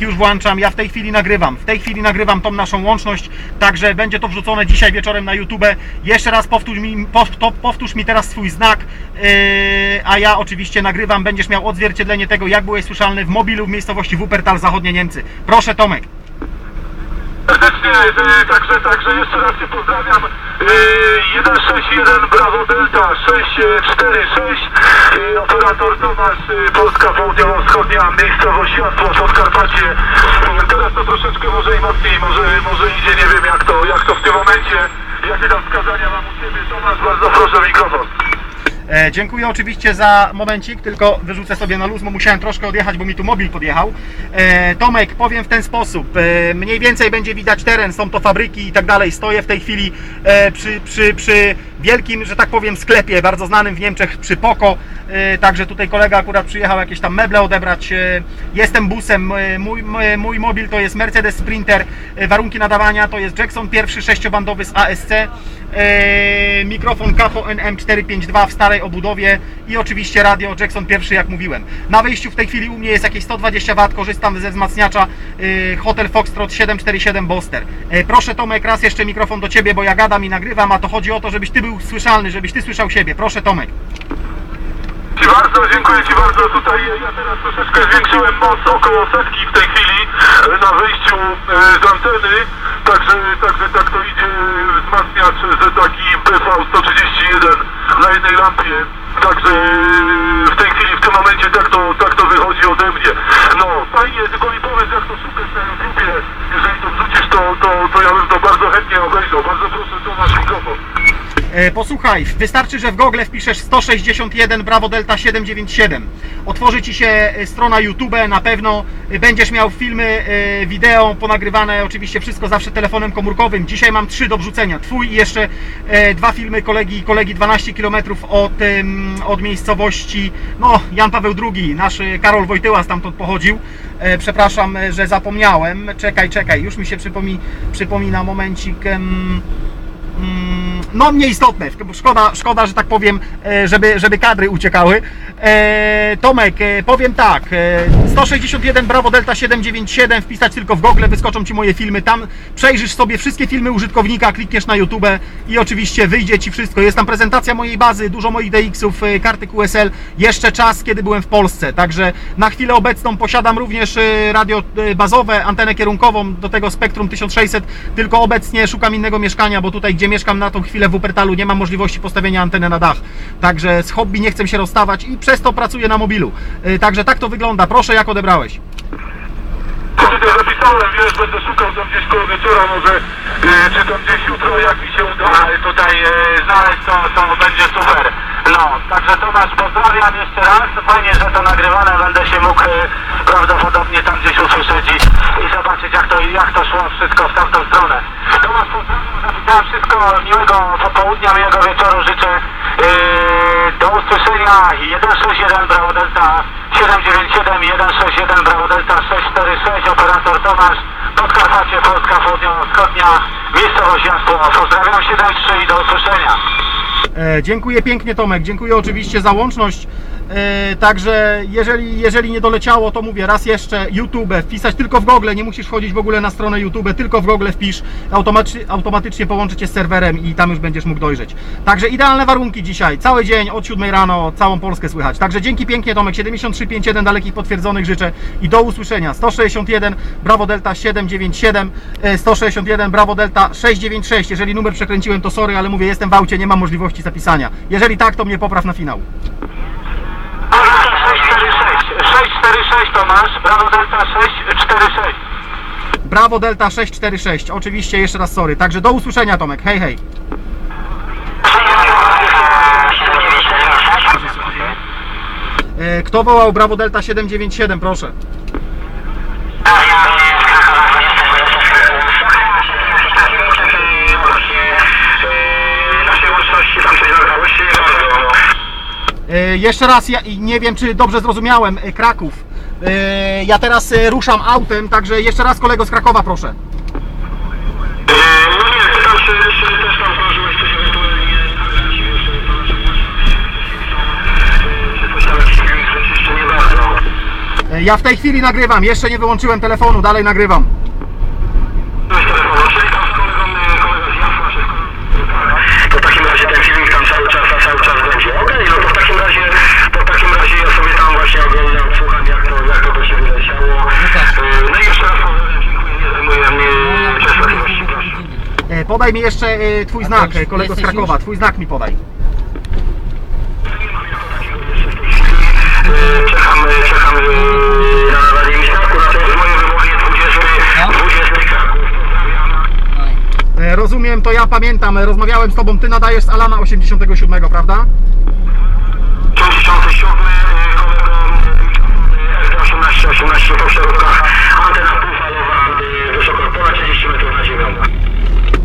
już włączam, ja w tej chwili nagrywam. W tej chwili nagrywam tą naszą łączność, także będzie to wrzucone dzisiaj wieczorem na YouTube. Jeszcze raz powtórz mi, powtórz mi teraz swój znak, yy, a ja oczywiście nagrywam. Będziesz miał odzwierciedlenie tego, jak byłeś słyszalny w mobilu w miejscowości Wuppertal, zachodnie Niemcy. Proszę Tomek. Serdecznie, e, także, także jeszcze raz Cię pozdrawiam. E, 161 Bravo Delta 646 e, Operator Tomasz, e, Polska Południowo-Wschodnia, miejscowość Jasło, Podkarpacie. E, Teraz to troszeczkę może i mocniej, może, może idzie, nie wiem jak to, jak to w tym momencie. Jakie tam wskazania mam u Ciebie, Tomasz, bardzo proszę mikrofon. E, dziękuję oczywiście za momencik, tylko wyrzucę sobie na luz, bo musiałem troszkę odjechać, bo mi tu mobil podjechał. E, Tomek, powiem w ten sposób, e, mniej więcej będzie widać teren, są to fabryki i tak dalej. Stoję w tej chwili e, przy, przy, przy wielkim, że tak powiem, sklepie, bardzo znanym w Niemczech, przy Poko. E, także tutaj kolega akurat przyjechał jakieś tam meble odebrać. E, jestem busem, e, mój, mój mobil to jest Mercedes Sprinter, warunki nadawania to jest Jackson pierwszy sześciobandowy z ASC. Mikrofon Capo NM452 w starej obudowie i oczywiście radio Jackson pierwszy jak mówiłem. Na wyjściu w tej chwili u mnie jest jakieś 120 W, korzystam ze wzmacniacza Hotel Foxtrot 747 Boster. Proszę Tomek, raz jeszcze mikrofon do Ciebie, bo ja gadam i nagrywam, a to chodzi o to, żebyś Ty był słyszalny, żebyś Ty słyszał siebie. Proszę Tomek. Ci bardzo, dziękuję Ci bardzo. Tutaj ja teraz troszeczkę zwiększyłem moc około setki w tej chwili e, na wyjściu e, z anteny. Także, także tak to idzie e, wzmacniacz z taki PV131 na jednej lampie. Także w tej chwili, w tym momencie tak to, tak to wychodzi ode mnie. No fajnie, tylko mi powiedz jak to szukać na YouTubie. Jeżeli to wrzucisz, to, to, to ja bym to bardzo chętnie obejrzał. Bardzo proszę, to masz mikrofon. E, Posłuchaj, wystarczy, że w Google wpiszesz 161 Bravo Delta 797. Otworzy Ci się e, strona YouTube, na pewno e, będziesz miał filmy, e, wideo ponagrywane, oczywiście wszystko zawsze telefonem komórkowym. Dzisiaj mam trzy do wrzucenia. Twój i jeszcze e, dwa filmy kolegi, kolegi 12 km od, od miejscowości, no Jan Paweł II, nasz e, Karol Wojtyła stamtąd pochodził. E, Przepraszam, e, że zapomniałem. Czekaj, czekaj, już mi się przypomi, przypomina momencik. Mm, no nieistotne, szkoda, szkoda, że tak powiem, e, żeby, żeby kadry uciekały. E, Tomek, e, powiem tak, e, 161 Bravo Delta 797, wpisać tylko w Google, wyskoczą Ci moje filmy, tam przejrzysz sobie wszystkie filmy użytkownika, klikniesz na YouTube i oczywiście wyjdzie Ci wszystko. Jest tam prezentacja mojej bazy, dużo moich DX-ów, karty QSL, jeszcze czas, kiedy byłem w Polsce, także na chwilę obecną posiadam również radio bazowe, antenę kierunkową do tego Spektrum 1600, tylko obecnie szukam innego mieszkania, bo tutaj, gdzie mieszkam na tą chwilę w Wuppertalu, nie mam możliwości postawienia anteny na dach. Także z hobby nie chcę się rozstawać i przez to pracuję na mobilu. E, Także tak to wygląda. Proszę, jak odebrałeś? Kurde, zapisałem, wiesz, będę szukał tam gdzieś koło wieczora, może yy, czy tam gdzieś jutro, jak mi się uda tutaj yy, znaleźć, to, to będzie super. No, także Tomasz, pozdrawiam jeszcze raz, fajnie, że to nagrywane, będę się mógł yy, prawdopodobnie tam gdzieś usłyszeć i, i zobaczyć, jak to, jak to szło wszystko w tamtą stronę. Tomasz, pozdrawiam, wszystko, miłego popołudnia, miłego wieczoru życzę. Yy, do usłyszenia 161 Bravo Delta 797 161 Bravo Delta 646 Operator Tomasz Podkarpacie Polska Południowo-Wschodnia Miejscowość Jasło Pozdrawiam 73 i do usłyszenia E, dziękuję pięknie Tomek, dziękuję oczywiście za łączność. E, także jeżeli, jeżeli nie doleciało, to mówię raz jeszcze YouTube, wpisać tylko w Google, nie musisz wchodzić w ogóle na stronę YouTube, tylko w Google wpisz, automatycznie, automatycznie połączy cię z serwerem i tam już będziesz mógł dojrzeć. Także idealne warunki dzisiaj, cały dzień od 7 rano, całą Polskę słychać. Także dzięki pięknie Tomek, 7351 dalekich potwierdzonych życzę i do usłyszenia. 161 Bravo Delta 797, e, 161 Bravo Delta 696. Jeżeli numer przekręciłem, to sorry, ale mówię, jestem w aucie, nie mam możliwości zapisania. Jeżeli tak, to mnie popraw na finał. 646 646 Tomasz Brawo Delta 646 Brawo Delta 646. Oczywiście jeszcze raz sorry. Także do usłyszenia Tomek. Hej hej. E, Kto wołał Brawo Delta 797, proszę. E, Jeszcze raz, ja i nie wiem czy dobrze zrozumiałem, e, Kraków. E, Ja teraz e, ruszam autem, także jeszcze raz kolego z Krakowa proszę. No nie, pytam się, czy też tam coś ewentualnie jeszcze czy coś tam jakiś nie bardzo. E, Ja w tej chwili nagrywam, jeszcze nie wyłączyłem telefonu, dalej nagrywam. To w takim razie ten filmik tam cały czas, a cały czas będzie. Okej, no to w takim razie, to w takim razie ja sobie tam właśnie oglądam, słucham jak to, jak to do siebie leciało. Yy, No i jeszcze raz pozdrawiam, dziękuję, nie zajmuję mnie częstotliwości, proszę. E, Podaj mi jeszcze e, twój znak, już kolego z jesteś Krakowa, już? twój znak mi podaj. Yy, Czekam, czekam yy, na 20, No. 20 Kraków. Pozdrawiam. I E, Rozumiem, to ja pamiętam, e, rozmawiałem z tobą, ty nadajesz z Alana 87, prawda? 57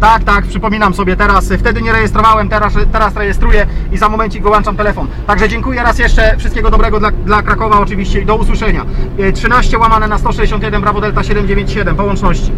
Tak, tak, przypominam sobie teraz, e, wtedy nie rejestrowałem, teraz, teraz rejestruję i za momencik wyłączam telefon. Także dziękuję raz jeszcze, wszystkiego dobrego dla, dla Krakowa oczywiście i do usłyszenia. E, 13 łamane na 161 Bravo Delta 797 po łączności.